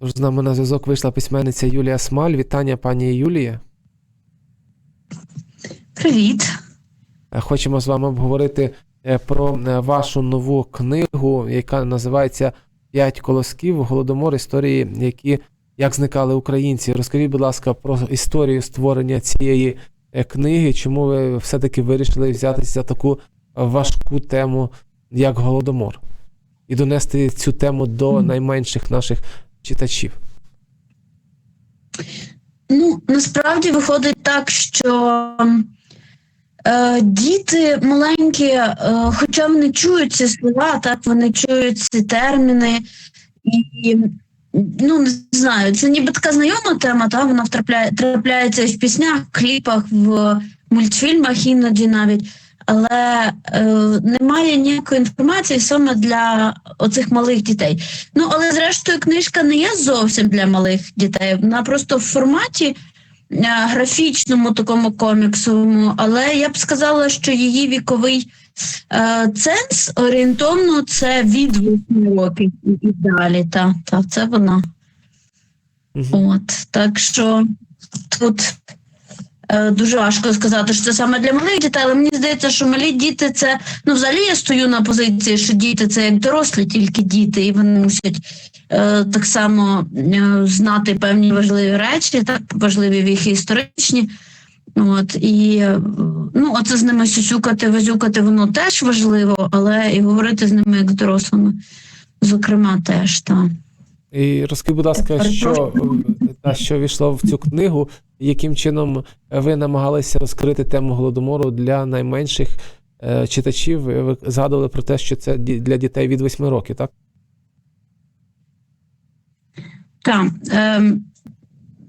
Тож з нами на зв'язок вийшла письменниця Юлія Смаль. Вітання, пані Юлія. Привіт. Е, Хочемо з вами обговорити е, про е, вашу нову книгу, яка називається П'ять колосків голодомор історії, які як зникали українці. Розкажіть, будь ласка, про історію створення цієї книги. Чому ви все-таки вирішили взятися за таку важку тему, як голодомор, і донести цю тему до найменших наших читачів? Ну, насправді виходить так, що е, діти маленькі, е, хоча вони чують ці слова, так вони чують ці терміни, і ну не знаю, це ніби така знайома тема, та вона втрапляє, трапляється в піснях, кліпах, в мультфільмах іноді навіть. Але е, немає ніякої інформації саме для оцих малих дітей. Ну але зрештою, книжка не є зовсім для малих дітей. Вона просто в форматі е, графічному, такому коміксовому. Але я б сказала, що її віковий е, ценз орієнтовно це від 8 років і, далі. Та, та це вона. Мгм. От так що тут дуже важко сказати, що це саме для малих дітей, але мені здається, що малі діти це ну взагалі я стою на позиції, що діти це як дорослі, тільки діти, і вони мусять е, так само е, знати певні важливі речі, так важливі віхи історичні. От і е, ну, оце з ними сюсюкати, визюкати, воно теж важливо, але і говорити з ними як з дорослими, зокрема, теж так. І розкажіть, будь ласка, що, е, та, що війшло в цю книгу, яким чином ви намагалися розкрити тему голодомору для найменших е, читачів? Ви згадували про те, що це для дітей від 8 років, так? Так. Ем,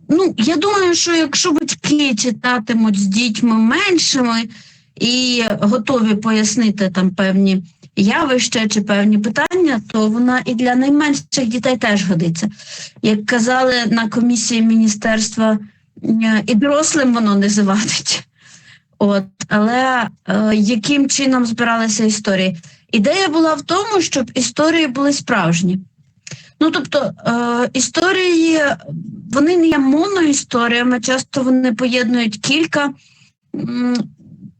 ну, я думаю, що якщо батьки читатимуть з дітьми меншими і готові пояснити там певні явища чи певні питання, то вона і для найменших дітей теж годиться. Як казали на комісії міністерства, е, і дорослим воно не завадить. От, але е, яким чином збиралися історії? Ідея була в тому, щоб історії були справжні. Ну, тобто е, історії, вони не є моноісторіями, часто вони поєднують кілька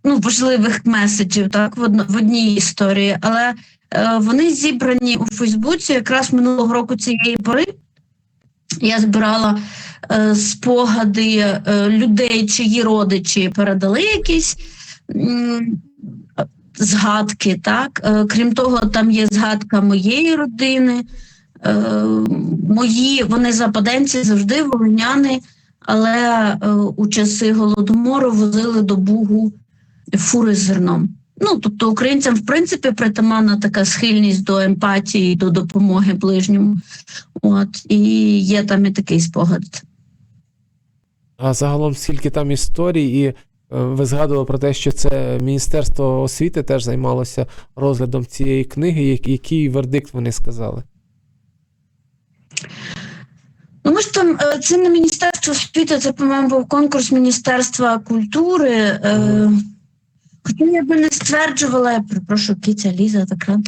ну, важливих меседжів так, в, одно, в одній історії, але вони зібрані у Фейсбуці якраз минулого року цієї пори. Я збирала е, спогади е, людей, чиї родичі передали якісь згадки. Так? Е, крім того, там є згадка моєї родини. Е, мої вони западенці завжди волиняни, але е, у часи голодомору возили до Бугу фури зерном. Ну, тобто українцям, в принципі, притаманна така схильність до емпатії, до допомоги ближньому. От, і є там і такий спогад. А загалом, скільки там історій, і е, ви згадували про те, що це Міністерство освіти теж займалося розглядом цієї книги, який вердикт вони сказали? Ну, ми ж там е, це не Міністерство освіти, це, по-моєму, був конкурс Міністерства культури. Е, я би не стверджувала, я перепрошую, киця Ліза така.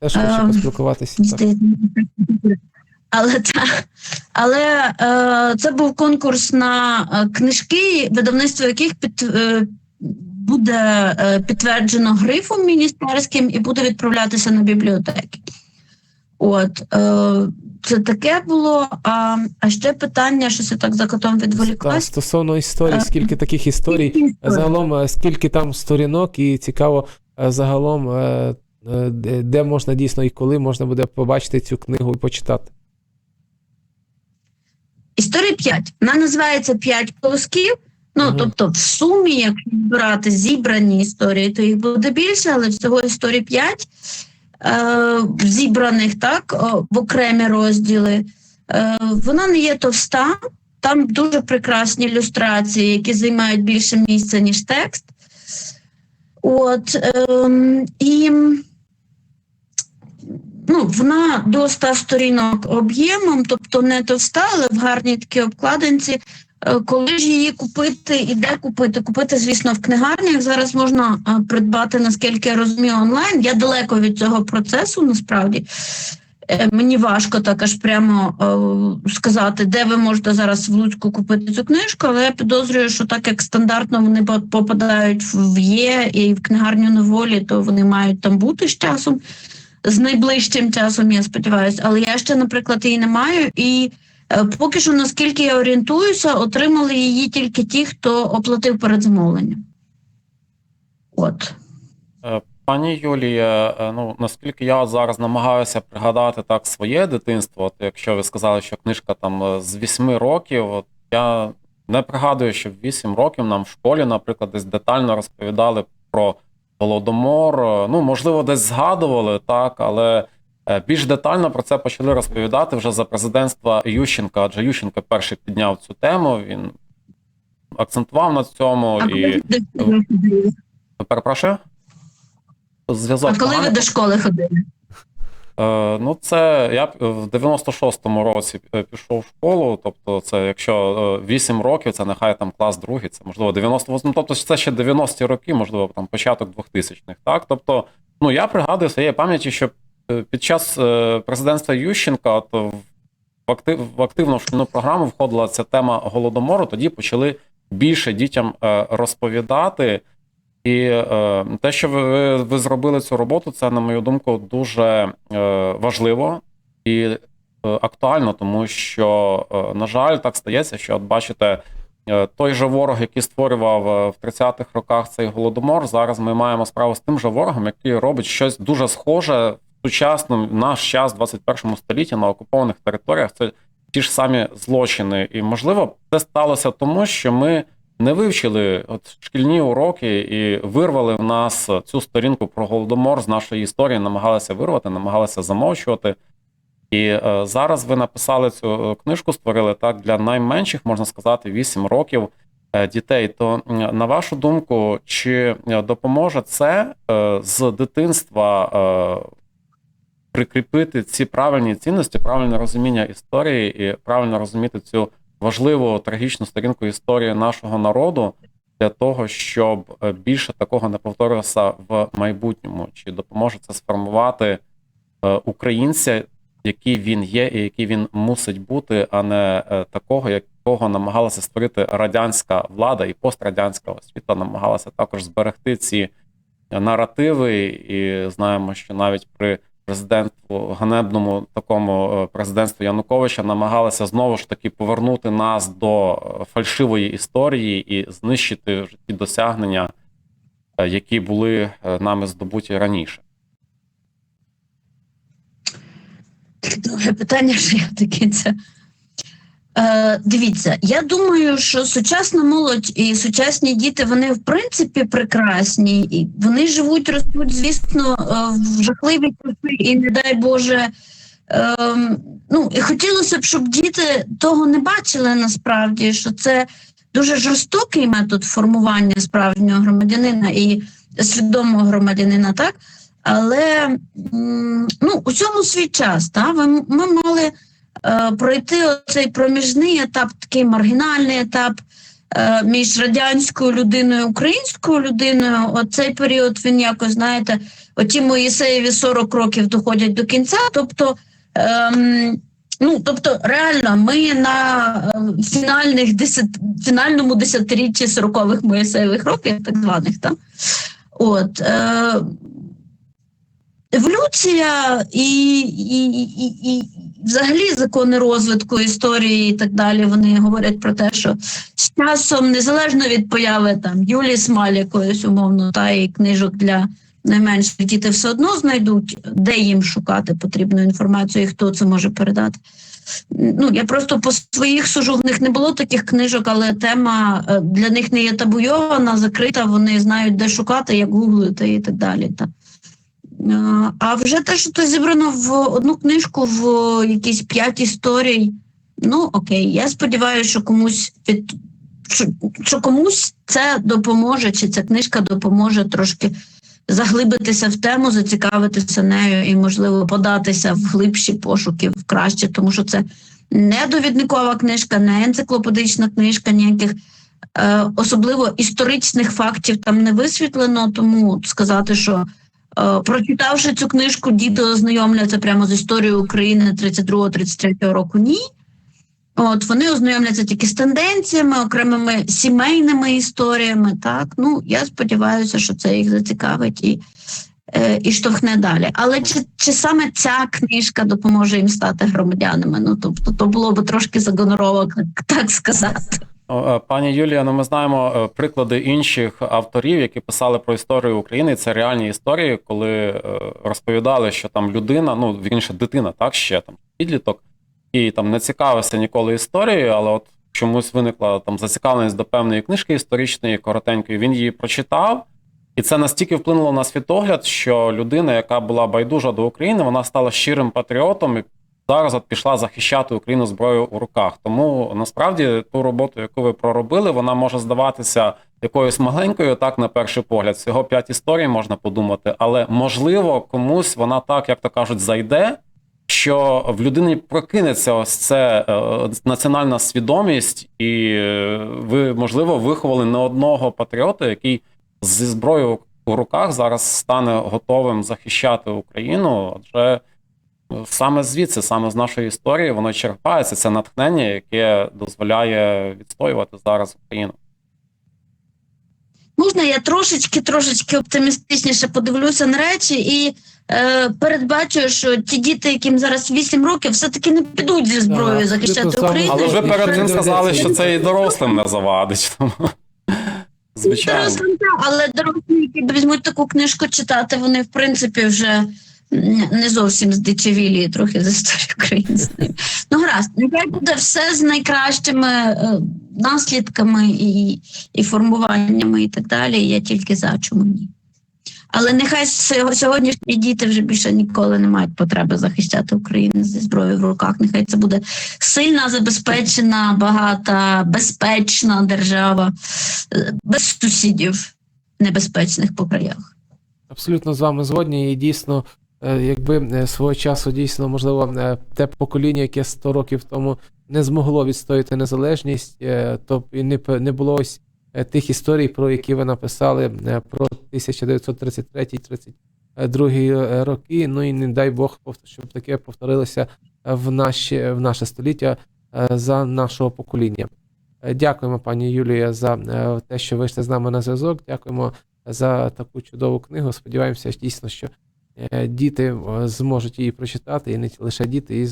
Теж хочу поспілкуватися. Але та, але е, це був конкурс на е, книжки, видавництво яких під, е, буде е, підтверджено грифом міністерським і буде відправлятися на бібліотеки. От е, це таке було. А, а ще питання, що це так за котом відволіклась. стосовно історій, Е, скільки таких історій, загалом, е, скільки там сторінок, і цікаво, е, загалом, де можна дійсно і коли можна буде побачити цю книгу і почитати. Історії 5. Вона називається 5 колосків. Ну, Мгм. тобто, в сумі, якщо брати зібрані історії, то їх буде більше, але всього історій 5 е, зібраних так, в окремі розділи. Е, вона не є товста, там дуже прекрасні ілюстрації, які займають більше місця, ніж текст. От, ем, і ну, вона до 100 сторінок об'ємом, тобто не товста, але в гарній такій обкладинці. Е, Коли ж її купити і де купити? Купити, звісно, в книгарнях. Зараз можна е, придбати, наскільки я розумію, онлайн. Я далеко від цього процесу насправді. е, мені важко так аж прямо сказати, де ви можете зараз в Луцьку купити цю книжку, але я підозрюю, що так як стандартно вони по- попадають в є і в книгарню неволі, то вони мають там бути з часом, з найближчим часом, я сподіваюся. Але я ще, наприклад, її не маю. І поки що, наскільки я орієнтуюся, отримали її тільки ті, хто оплатив передзамовлення. От. Е, Пані Юлія, е, ну наскільки я зараз намагаюся пригадати так своє дитинство, от якщо ви сказали, що книжка там е, з 8 років, от я не пригадую, що в 8 років нам в школі, наприклад, десь детально розповідали про голодомор. Е, Ну, можливо, десь згадували так, але е, більш детально про це почали розповідати вже за президентства Ющенка, адже Ющенко перший підняв цю тему. Він акцентував на цьому А і ходили? перепрошую. Зв'язок а коли ви до школи ходили? Е, ну, це я в 96-му році е, пішов в школу. Тобто, це якщо е, 8 років, це нехай там клас другий, це можливо 98, тобто це ще 90-ті роки, можливо, там початок 2000-х. Так, тобто, ну я пригадую своєї пам'яті, що е, під час е, президентства Ющенка, от в актив в активну шкільну програму входила ця тема голодомору. Тоді почали більше дітям е, розповідати. І е, те, що ви, ви, зробили цю роботу, це, на мою думку, дуже важливо і актуально, тому що, на жаль, так стається, що от бачите, той же ворог, який створював в 30-х роках цей голодомор, зараз ми маємо справу з тим же ворогом, який робить щось дуже схоже сучасному наш час, в 21 столітті на окупованих територіях. Це ті ж самі злочини. І можливо, це сталося тому, що ми не вивчили от шкільні уроки і вирвали в нас цю сторінку про голодомор з нашої історії, намагалися вирвати, намагалися замовчувати. І е, зараз ви написали цю е, книжку, створили так для найменших, можна сказати, 8 років е, дітей. То на вашу думку, чи е, допоможе це з дитинства прикріпити ці правильні цінності, правильне розуміння історії і правильно розуміти цю важливу трагічну сторінку історії нашого народу для того, щоб е, більше такого не повторилося в майбутньому? Чи допоможе це сформувати е, українця, який він є і який він мусить бути, а не е, такого, якого намагалася створити радянська влада і пострадянська освіта, намагалася також зберегти ці наративи, і знаємо, що навіть при президентству ганебному такому е, президентству Януковича намагалися знову ж таки повернути нас до е, фальшивої історії і знищити ті досягнення, е, які були нами здобуті раніше. Друге питання, що я до кінця. Е, дивіться, я думаю, що сучасна молодь і сучасні діти вони в принципі прекрасні, і вони живуть, ростуть, звісно, е, в жахливі часи, і не дай Боже. Е, ну, і хотілося б, щоб діти того не бачили насправді, що це дуже жорстокий метод формування справжнього громадянина і свідомого громадянина, так? Але ну, у цьому свій час. Та? Ви- Ми мали пройти цей проміжний етап, такий маргінальний етап е, між радянською людиною і українською людиною. Оцей період він якось, знаєте, оті Моїсеєві 40 років доходять до кінця. Тобто, ем, ну, тобто, реально, ми на е, фінальних десят, фінальному десятиріччі 40-х Моїсеєвих років, так званих, так? От, е, еволюція і, і, і, і взагалі закони розвитку історії і так далі. Вони говорять про те, що з часом, незалежно від появи там Юлії Смаль якоїсь умовно, та і книжок для найменших діти все одно знайдуть, де їм шукати потрібну інформацію і хто це може передати. Ну, я просто по своїх сужу, в них не було таких книжок, але тема е, для них не є табуйована, закрита, вони знають, де шукати, як гуглити і так далі. Та. А вже те, що це зібрано в одну книжку, в якісь п'ять історій. Ну окей, я сподіваюся, що комусь від що, що комусь це допоможе, чи ця книжка допоможе трошки заглибитися в тему, зацікавитися нею і, можливо, податися в глибші пошуки в краще, тому що це не довідникова книжка, не енциклопедична книжка, ніяких е, особливо історичних фактів там не висвітлено, тому сказати, що Прочитавши цю книжку, діти ознайомляться прямо з історією України 32-33 року. Ні. От вони ознайомляться тільки з тенденціями, окремими сімейними історіями. Так, ну я сподіваюся, що це їх зацікавить і, е, і штовхне далі. Але чи, чи саме ця книжка допоможе їм стати громадянами? Ну тобто, то було б трошки загоноровок, так сказати. Е, Пані Юлія, ну ми знаємо е, приклади інших авторів, які писали про історію України. Це реальні історії, коли е, розповідали, що там людина, ну вірніше, дитина, так ще там підліток, і там не цікавився ніколи історією, але от чомусь виникла там зацікавленість до певної книжки історичної, коротенької. Він її прочитав, і це настільки вплинуло на світогляд, що людина, яка була байдужа до України, вона стала щирим патріотом і зараз от пішла захищати Україну зброєю у руках. Тому насправді ту роботу, яку ви проробили, вона може здаватися якоюсь маленькою, так на перший погляд. Всього п'ять історій можна подумати, але можливо комусь вона так, як то кажуть, зайде. Що в людині прокинеться ось це е, національна свідомість, і е, ви, можливо, виховали не одного патріота, який зі зброєю у руках зараз стане готовим захищати Україну. Адже саме звідси, саме з нашої історії, воно черпається. Це натхнення, яке дозволяє відстоювати зараз Україну. Можна я трошечки трошечки оптимістичніше подивлюся на речі і е, передбачу, що ті діти, яким зараз 8 років, все-таки не підуть зі зброєю захищати Україну. Але ви перед тим сказали, що це і дорослим не завадить. Звичайно. Дорослим, але дорослі, які візьмуть таку книжку читати, вони в принципі вже не зовсім здичавілі, трохи з історії України. Ну гаразд, нехай буде все з найкращими е, наслідками і, і формуваннями і так далі. Я тільки за чому ні. Але нехай сьогоднішні діти вже більше ніколи не мають потреби захищати Україну зі зброєю в руках. Нехай це буде сильна, забезпечена, багата, безпечна держава е, без сусідів небезпечних по краях. Абсолютно з вами згодні, і дійсно, якби е, свого часу дійсно, можливо, е, те покоління, яке 100 років тому не змогло відстояти незалежність, е, то і не, було ось е, тих історій, про які ви написали е, про 1933-32 е, роки. Ну і не дай Бог, щоб таке повторилося в, наші, в наше століття е, за нашого покоління. Е, Дякуємо, пані Юлія, за е, те, що вийшли з нами на зв'язок. Дякуємо за таку чудову книгу. Сподіваємося, дійсно, що е, діти е, зможуть її прочитати, і не лише діти, і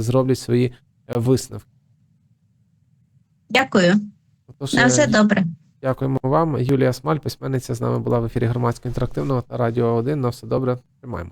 зроблять свої е, висновки. Дякую. Тож, На е, все добре. дякуємо вам. Юлія Смаль, письменниця з нами була в ефірі громадського інтерактивного та радіо 1. На все добре. Тримаємо.